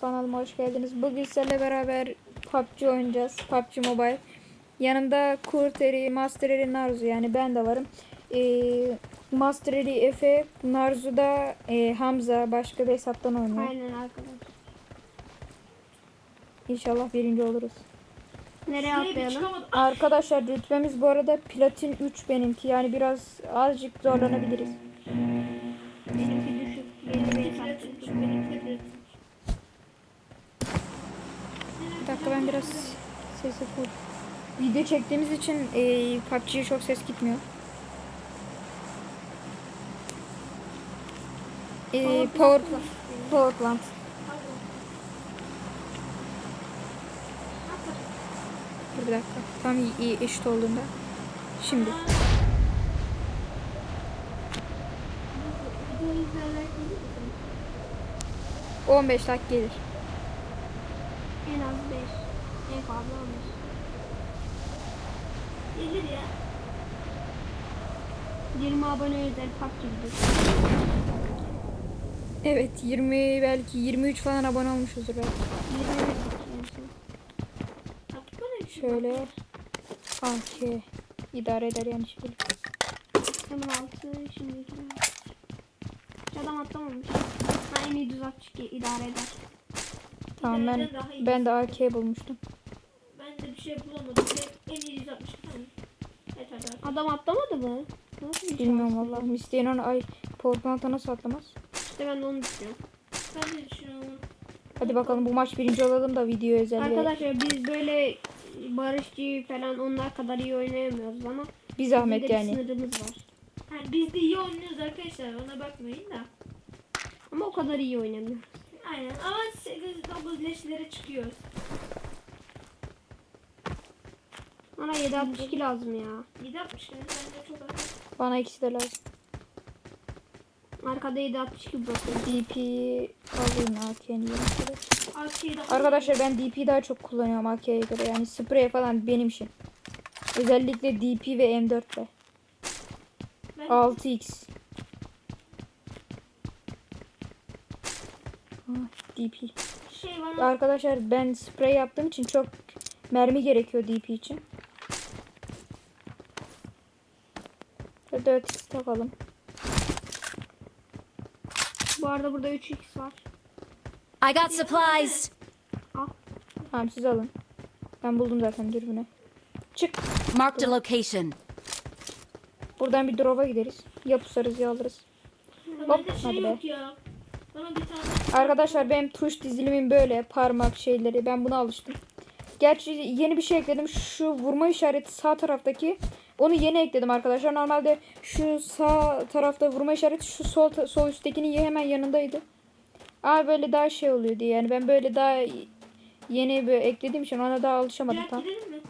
kanalıma hoş geldiniz. Bugün sizlerle beraber PUBG oynayacağız. PUBG Mobile. Yanımda Kurteri, Master Eri, Narzu yani ben de varım. Ee, Master Eri, Efe, Narzu da e, Hamza başka bir hesaptan oynuyor. Aynen arkadaş. İnşallah birinci oluruz. Nereye atlayalım? Arkadaşlar rütbemiz bu arada platin 3 benimki. Yani biraz azıcık zorlanabiliriz. Benimki düşük. Yeni bir hesap çıktı. Bir dakika ben biraz sesi full. Video çektiğimiz için e, PUBG'ye çok ses gitmiyor. E, power, power plant. Dur bir dakika. Tam iyi, eşit olduğunda. Şimdi. En 15 dakika gelir. Az 5. En fazla 15. Gelir ya. 20 abone özel PUBG videosu. Evet 20 belki 23 falan abone olmuşuzdur belki. 21 Şöyle. AK. idare eder yani şimdi. Hemen 6 şimdi 2. Hiç adam atlamamış. Ha en iyi düz idare eder. Tamam ben, ben de AK bulmuştum. Ben de bir şey bulamadım. En, en iyi 160 tane. Adam atlamadı mı? Nasıl Bilmiyorum şans valla. ya? Misteğin onu ay powerplant'a nasıl atlamaz? İşte ben de onu düşünüyorum. Ben de düşünüyorum. Hadi bakalım bu maç birinci olalım da video özel. Arkadaşlar biz böyle barışçı falan onlar kadar iyi oynayamıyoruz ama zahmet bir yani. sınırımız var. Ha, biz de iyi oynuyoruz arkadaşlar. Ona bakmayın da. Ama o kadar iyi oynamıyoruz. Aynen. Ama 8-9 leşlere çıkıyoruz. Bana 762 lazım ya. 760 tane. Ben de çok az. Bana ikisi de lazım. Arkada 762 bırakıyorum. DP alayım AK'ni yerine. AK'yi daha Arkadaşlar ben DP daha çok kullanıyorum AK'ye göre. Yani sprey falan benim işim. Özellikle DP ve M4'le. ben 6x. DP. şey bana Arkadaşlar ben sprey yaptığım için çok mermi gerekiyor DP için. 4x takalım. Bu arada burada 3x var. I got supplies. Tamam siz alın. Ben buldum zaten dürbünü. Çık. Marked a location. Buradan bir drop'a gideriz. Ya pusarız ya alırız. bende hadi şey be. yok ya. Bir Arkadaşlar benim tuş dizilimin böyle parmak şeyleri. Ben buna alıştım. Gerçi yeni bir şey ekledim. Şu vurma işareti sağ taraftaki. Onu yeni ekledim arkadaşlar. Normalde şu sağ tarafta vurma işareti şu sol sol üsttekinin hemen yanındaydı. Ama böyle daha şey oluyor diye. Yani ben böyle daha yeni böyle eklediğim için ona daha alışamadım Gel tam. mi?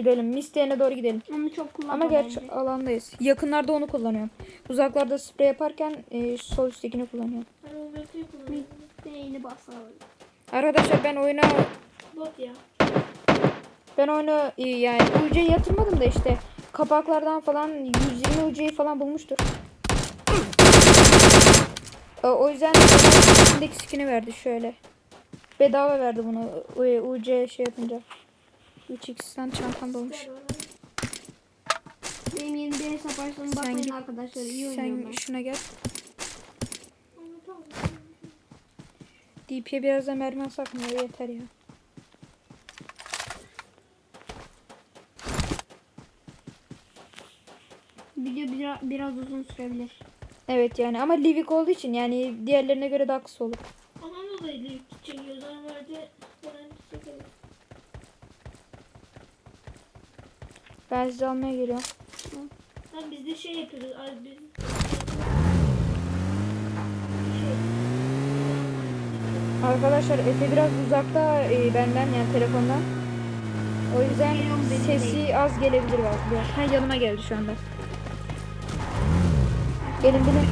Gidelim. Misteğine doğru gidelim. Onu çok kullanma Ama gerçi bence. alandayız. Yakınlarda onu kullanıyorum. Uzaklarda sprey yaparken e, sol üsttekini kullanıyorum. Neyini basalım. Arkadaşlar ben oyuna Bot ya. ben oyunu e, yani UC'ye yatırmadım da işte kapaklardan falan 120 UC'yi falan bulmuştur. E, O yüzden içindeki skin'i verdi şöyle. Bedava verdi bunu e, UC şey yapınca. 3x'ten çantam dolmuş. Benim yeni bir hesap açtım bakmayın git- arkadaşlar iyi oynuyorum Sen ben. şuna gel. DP'ye biraz da mermi alsak mı? Yeter ya. Video biraz, biraz uzun sürebilir. Evet yani ama Livik olduğu için yani diğerlerine göre daha kısa olur. Ondan dolayı da yük çekiyoruz. Normalde ben çekerim. Sizi almaya geliyorum. Lan biz de şey yapıyoruz. Ay biz Arkadaşlar Efe biraz uzakta e, benden yani telefondan. O yüzden Geliyorum, beni sesi az gelebilir belki biraz. Ha yanıma geldi şu anda. Gelin binin.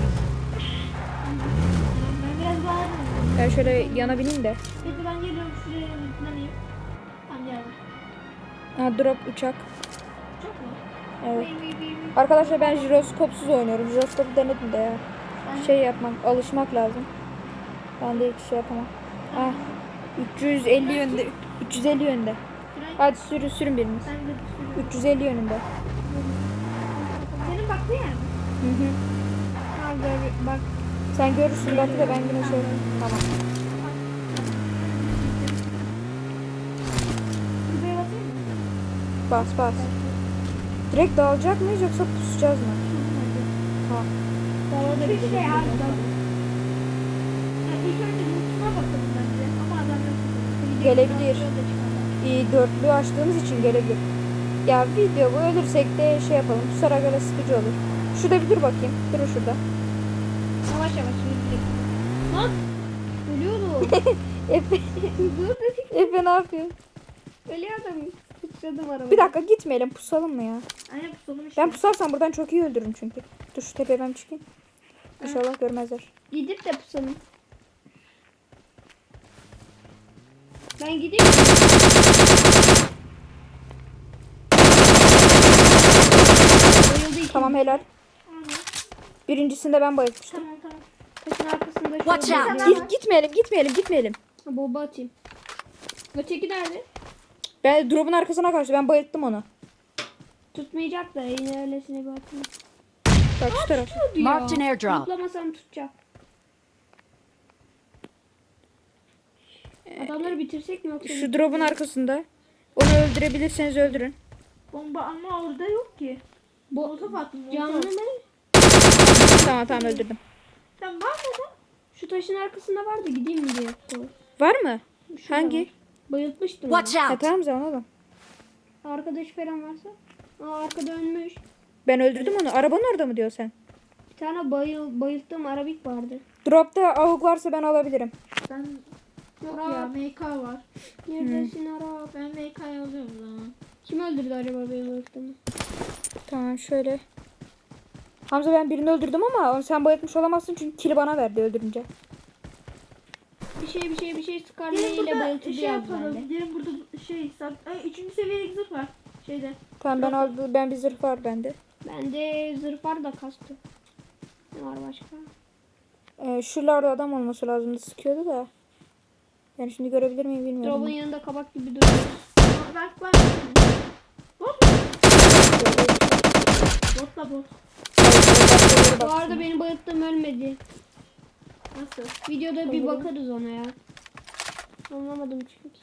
ben biraz bağırırım. Ben şöyle yana bineyim de. Peki ben geliyorum şuraya yükleneyim. Tamam geldim. Ha drop uçak. Evet. Arkadaşlar ben jiroskopsuz oynuyorum. Jiroskopu denedim de ya. Şey yapmak, alışmak lazım. Ben de hiç şey yapamam. Ah, 350 yönde. 350 yönde. Hadi sürün sürün biriniz. Sen de sürü. 350 yönünde. Senin baktığın yer mi? Hı hı. Ha, gör, bak. Sen görürsün belki de ben yine şey. Tamam. Bas bas. Direkt dağılacak mıyız yoksa pusacağız mı? Tamam. Da Bir şey abi. Ya ilk önce mutluğa bakalım bence. Ama adam yok. Gelebilir. Çıkarlar. İyi dörtlü açtığımız için gelebilir. Ya video bu ölürsek de şey yapalım. Pusara göre sıkıcı olur. Şurada bir dur bakayım. Dur şurada. Yavaş yavaş yürüyecek. Lan. Ölüyordu. Efe, Dur dedik. Efe ne yapıyor? Ölüyordum. Sıçradım araba. Bir dakika gitmeyelim pusalım mı ya? Aynen pusalım işte. Ben pusarsam buradan çok iyi öldürürüm çünkü. Dur şu tepeye ben çıkayım. İnşallah görmezler. Gidip de pusalım. Ben gideyim. Tamam helal. Birincisinde ben bayılmıştım. Tamam tamam. Taşın arkasında şu. Watch out. Git, gitmeyelim gitmeyelim gitmeyelim. Ha, Bomba atayım. Öteki nerede? Ben drop'un arkasına kaçtı. Ben bayılttım onu. Tutmayacak da yine öylesine bir atayım. Bak şu taraf. Marked an airdrop. Tutlamasam tutacak. Adamları bitirsek mi yoksa? Şu drop'un arkasında. Onu öldürebilirseniz öldürün. Bomba ama orada yok ki. Bu Molotof attım. canlı mı? Tamam tamam öldürdüm. Sen var mı? Şu taşın arkasında vardı gideyim mi diye. Var mı? Şurada Hangi? var. Bayıltmıştım. Watch ya. Out. tamam zaman oğlum. Arkadaş falan varsa. Aa arkada ölmüş. Ben öldürdüm onu. Arabanın orada mı diyor sen? Bir tane bayıl, bayılttığım arabik vardı. Drop'ta avuk varsa ben alabilirim. Ben yok ya MK var. Neredesin Arap? Ben MK'yı alıyorum o zaman. Kim öldürdü acaba benim bayılttığımı? Tamam şöyle. Hamza ben birini öldürdüm ama onu sen bayıltmış olamazsın çünkü kili bana verdi öldürünce. Bir şey bir şey bir şey Scarlet Gelin ile burada bayıltıcı şey yazdı yapalım. bende. Gelin burada şey sak. Ay, üçüncü seviyelik zırh var. Şeyde. Tamam ben aldım. Ben bir zırh var bende. Bende zırh var da kastı. Ne var başka? Ee, şuralarda adam olması lazımdı. Sıkıyordu da. Yani şimdi görebilir miyim bilmiyorum. Drop'un yanında kabak gibi duruyor. Belki ben Bot mu? Botla bot. Bu arada benim bayılttığım ölmedi. Nasıl? Videoda bir bakarız ona ya. Anlamadım çünkü.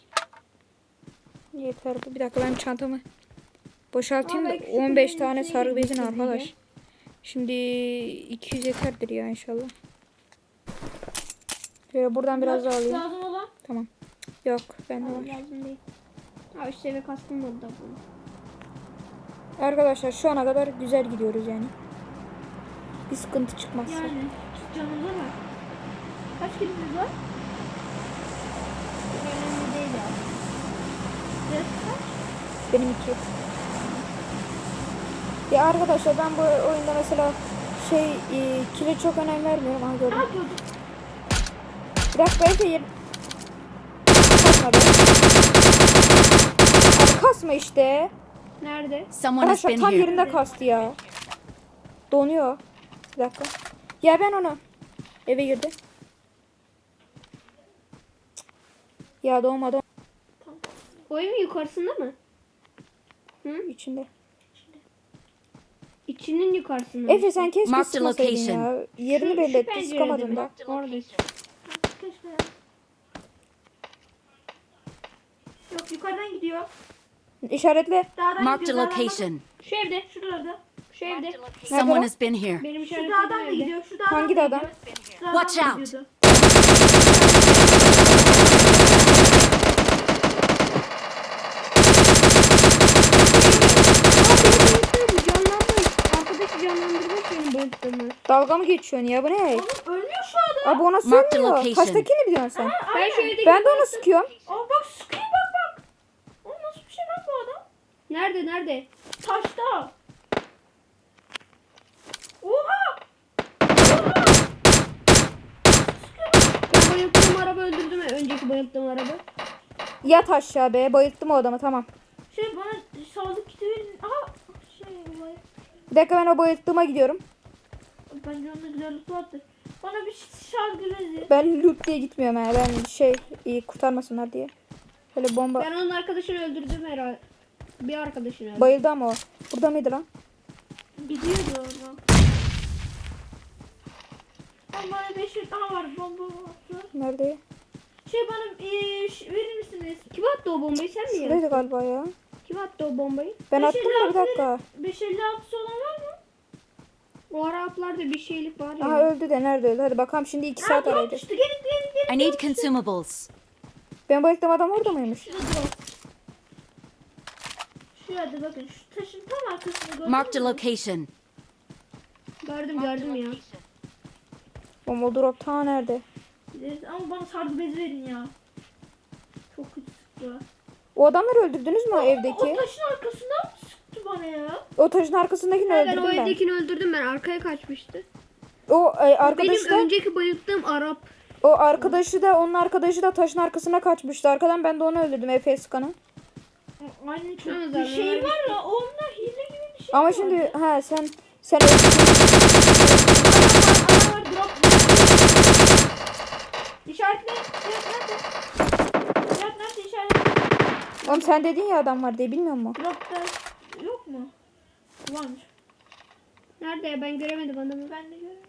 Yeter bu. Bir dakika ben çantamı boşaltayım Aa, da belki 15 süpürgenin tane sargı bezin arkadaş. Şimdi 200 yeterdir ya inşallah. Şöyle buradan biraz daha alayım. Lazım olan. Tamam. Yok bende var. Lazım değil. Ha 3 seviye kaskım var da bu. Arkadaşlar şu ana kadar güzel gidiyoruz yani. Bir sıkıntı çıkmazsa. Yani canımda var. Kaç kilimiz var? Önemli değil ya. Yes, kaç? Benim iki. Ya arkadaşlar ben bu oyunda mesela şey e, kile çok önem vermiyorum. Aha gördüm. Aa gördüm. Bir dakika Efe yer. Kasma be. Abi kasma işte. Nerede? Arkadaşlar tam here. yerinde kastı ya. Donuyor. Bir dakika. Ya ben onu. Eve girdi. Ya doğmadı. O evin yukarısında mı? içinde. İçinin yukarısında. Efe sen keşke Mark the sıkmasaydın location. ya. Yerini Şu- belli etti sıkamadın da. Orada. Keşke ya. Yok yukarıdan gidiyor. İşaretle. Dağdan gidiyor. dağdan- location. Şu evde. Şuralarda. Şu evde. Someone has been here. Benim Şu işaretim dağdan da evde. gidiyor. Şu dağdan Hangi da dağdan? gidiyor. Şu dağdan Watch out. gidiyordu. Canlanmış. Arkadaşı canlandırmış benim bayılttığımı. Dalga mı geçiyorsun ya bu ne? Oğlum ölmüyor şu adam. Abi ona location. Kaçtakini biliyorsun sen? Ben şu evdeki Ben de ona sıkıyorum. Aa bak sıkıyor bak bak. Oğlum nasıl bir şey lan bu adam? Nerede nerede? Taşta. Oha. Ben bayılttığım araba öldürdüm? Önceki bayılttığım araba. Yat aşağı be. Bayılttım o adamı tamam. Şey bana sağlık kiti verin. Aha. Şey olay. Bir dakika ben o bayılttığıma gidiyorum. Bence onda güzel loot vardır. Bana bir şarj gürezi. Ben loot diye gitmiyorum ha. Ben şey iyi kurtarmasınlar diye. Böyle bomba. Ben onun arkadaşını öldürdüm herhalde. Bir arkadaşını öldürdüm. Bayıldı ama o. Burada mıydı lan? Gidiyordu oradan. Ama bana 5 daha var bomba attı. Nerede? Şey bana ş- verir misiniz? Kim attı o bombayı sen mi yedin? Şuradaydı galiba ya. Kim attı o bombayı? Ben Beş attım da bir dakika. 556 olan var mı? O Araplarda bir şeylik var ya. Aha öldü de nerede öldü? Hadi bakalım şimdi 2 saat drop arayacağız. düştü. Gelin gelin gelin. I need consumables. Ben bayılttığım adam orada mıymış? Şurada bakın şu taşın tam arkasında gördünüz Marked a location. Gördüm gördüm ya. Bomba drop ta nerede? Ama bana sargı bezi verin ya. Çok kötü sıktı. O adamları öldürdünüz mü o O evdeki? taşın arkasından mı sıktı bana ya? O taşın arkasındakini Ben öldürdüm o ben. evdekini öldürdüm ben arkaya kaçmıştı. O e, arkadaşı Benim da önceki bayılttığım Arap. o arkadaşı da onun arkadaşı da taşın arkasına kaçmıştı. Arkadan ben de onu öldürdüm Efe Skan'ın. Aynı çok bir şey var ya onda hile gibi bir şey Ama şimdi ha sen sen öldürdün. Adam var drop. İşaretle. Cihat nerede? Cihat nerede işaretle? Oğlum sen dedin ya adam var diye bilmiyor musun? Dropta yok mu? Varmış. Nerede ya ben göremedim adamı. Ben de görmedim.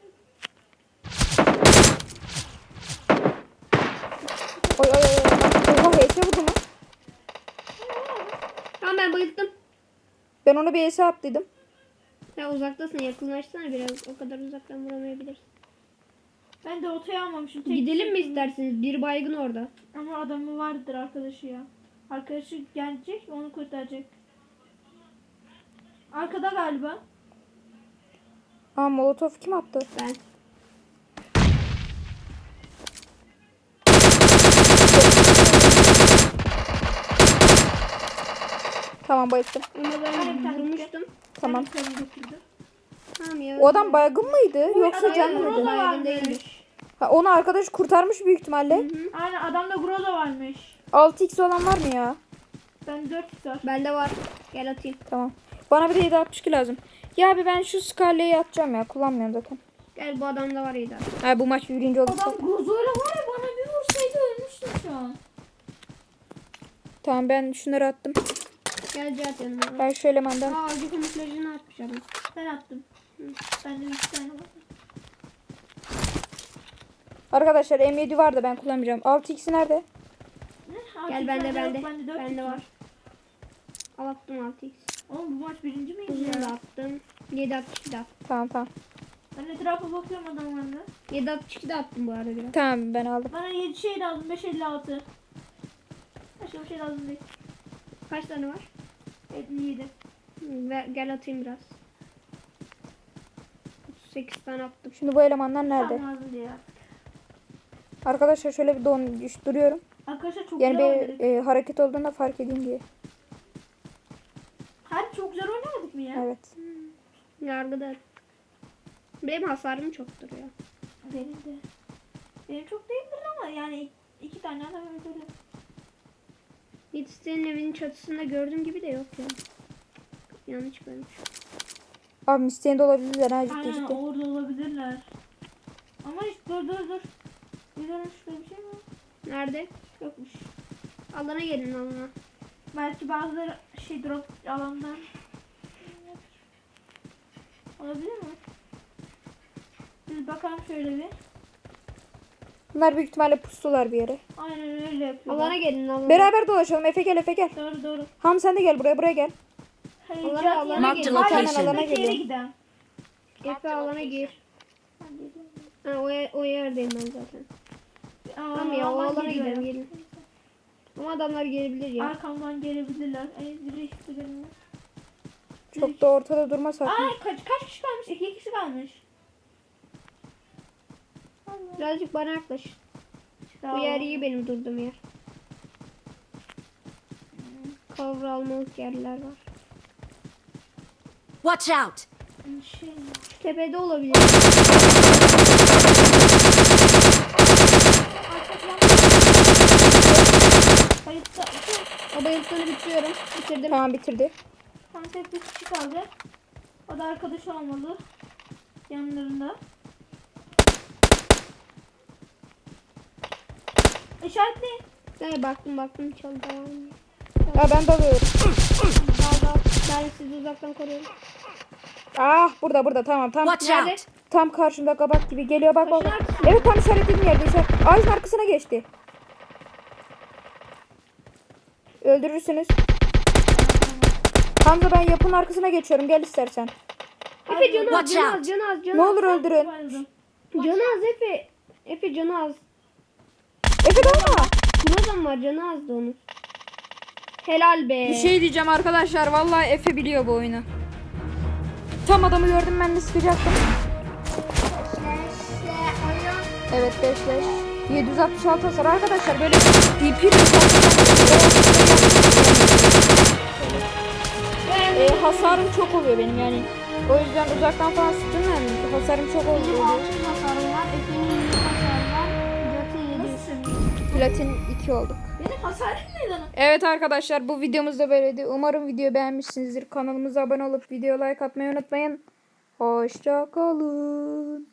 Oy oy oy. oy. Oha HS vurdu mu? Tamam ben bayılttım. Ben onu bir HS attıydım. Ya uzaktasın yakınlaşsana biraz. O kadar uzaktan vuramayabilirsin. Ben de otaya almamışım. Tek Gidelim mi isterseniz? Bir baygın orada. Ama adamı vardır arkadaşı ya. Arkadaşı gelecek onu kurtaracak. Arkada galiba. Aa molotof kim attı? Ben. Tamam. Ama ben vurmuştum. Tamam. Ya. O adam baygın mıydı yoksa adam canlı Groza mıydı? Baygın varmış. değilmiş. Ha, onu arkadaş kurtarmış büyük ihtimalle. Aynen adamda Groza varmış. 6x olan var mı ya? Ben 4 var. Bende var. Gel atayım. Tamam. Bana bir de 762 lazım. Ya abi ben şu Scarlet'i atacağım ya. Kullanmıyorum zaten. Gel bu adamda var yedi. Ha bu maç birinci olduk. Adam Groza'yla var ya bana bir vursaydı ölmüştüm şu an. Tamam ben şunları attım. Gel Cihat yanıma. Ben şu elemandan. Aa acı kamuflajını atmış adam. Ben attım. Bende 3 tane var. Arkadaşlar M7 var da ben kullanmayacağım. 6x nerede? Gel bende bende. Bende 4 Bende var. Al attım 6x. Oğlum bu maç birinci miydi Uzun da ya? attım. 7 62 de attım. Tamam tamam. Ben etrafa bakıyorum adamlarla. 7 62 de attım bu arada biraz. Tamam ben aldım. Bana 7 şey lazım 556. Başka bir şey lazım değil. Kaç tane var? 57. Hı, Ver, gel atayım biraz. 38 tane attım. Şimdi bu elemanlar nerede? Tam lazım diye. Arkadaşlar şöyle bir don düş- duruyorum. Arkadaşlar çok Yani güzel bir oynadık. e, hareket olduğunda fark edeyim diye. Hadi çok güzel oynamadık mı ya? Evet. Yargıda. Benim hasarım çoktur ya. Benim de. Benim çok değildir ama yani iki tane adam öldürdüm. Yetiştiğin evinin çatısında gördüğüm gibi de yok ya. Yanlış görmüş. Abi misteğinde olabilirler ha ciddi Aynen ciddi. orada olabilirler. Ama hiç dur dur dur. Güzel şurada bir şey mi? Nerede? Yokmuş. Alana gelin alana. Belki bazıları şey drop alandan. Olabilir mi? Biz bakalım şöyle bir. Bunlar büyük ihtimalle pusular bir yere. Aynen öyle yapıyorlar. Alana gelin alana. Beraber dolaşalım. Efe gel Efe gel. Doğru doğru. Ham sen de gel buraya buraya gel. Hayır, Alana, Cihat alana yana Marked gel. a Aynen, location. Alana Alana gidelim. Efe alana gir. Ha, o, yer- o yerdeyim ben zaten. Aa, Tamam ya o alan alana geliyor. gidelim gelin. Ama adamlar gelebilir ya. Arkamdan gelebilirler. Ay biri işte benim. Çok da ortada durma sakın. Ay kaç kaç kişi kalmış? İki kişi kalmış. Birazcık bana yaklaş. Bu yer iyi benim durduğum yer. Kavralmalık yerler var. Watch out! Şey, Şu tepede olabilir. Bitiriyorum. Bitirdim. Tamam bitirdi. Tamam tek bir kişi kaldı. O da arkadaşı olmalı. Yanlarında. İşaretli. Ne baktım baktım çaldı. Aa ben dalıyorum. Dal. Ben sizi uzaktan koruyorum. Ah burada burada tamam tam. Watch out. Tam karşımda kabak gibi geliyor bak bak. Evet tam işaretlediğim yerde işaret. Ağacın arkasına geçti. Öldürürsünüz. Hamza ben yapının arkasına geçiyorum gel istersen. Efe canı az canı az canı az canı Ne az. olur öldürün. Canı az Efe. Efe canı az. Efe dalma. Kim var canı azdı onun. Helal be. Bir şey diyeceğim arkadaşlar. Vallahi Efe biliyor bu oyunu. Tam adamı gördüm ben de sıkacaktım. Evet 5 leş. 766 hasar arkadaşlar böyle DP e, hasarım çok oluyor benim yani. O yüzden uzaktan falan sıktım ben. Hasarım çok Benim oluyor. 600 hasarım var. Efe'nin 100 hasarı var. Jot'un 700. Platin 2 olduk. Benim hasarım neden? Evet arkadaşlar bu videomuz da böyleydi. Umarım video beğenmişsinizdir. Kanalımıza abone olup video like atmayı unutmayın. Hoşça kalın.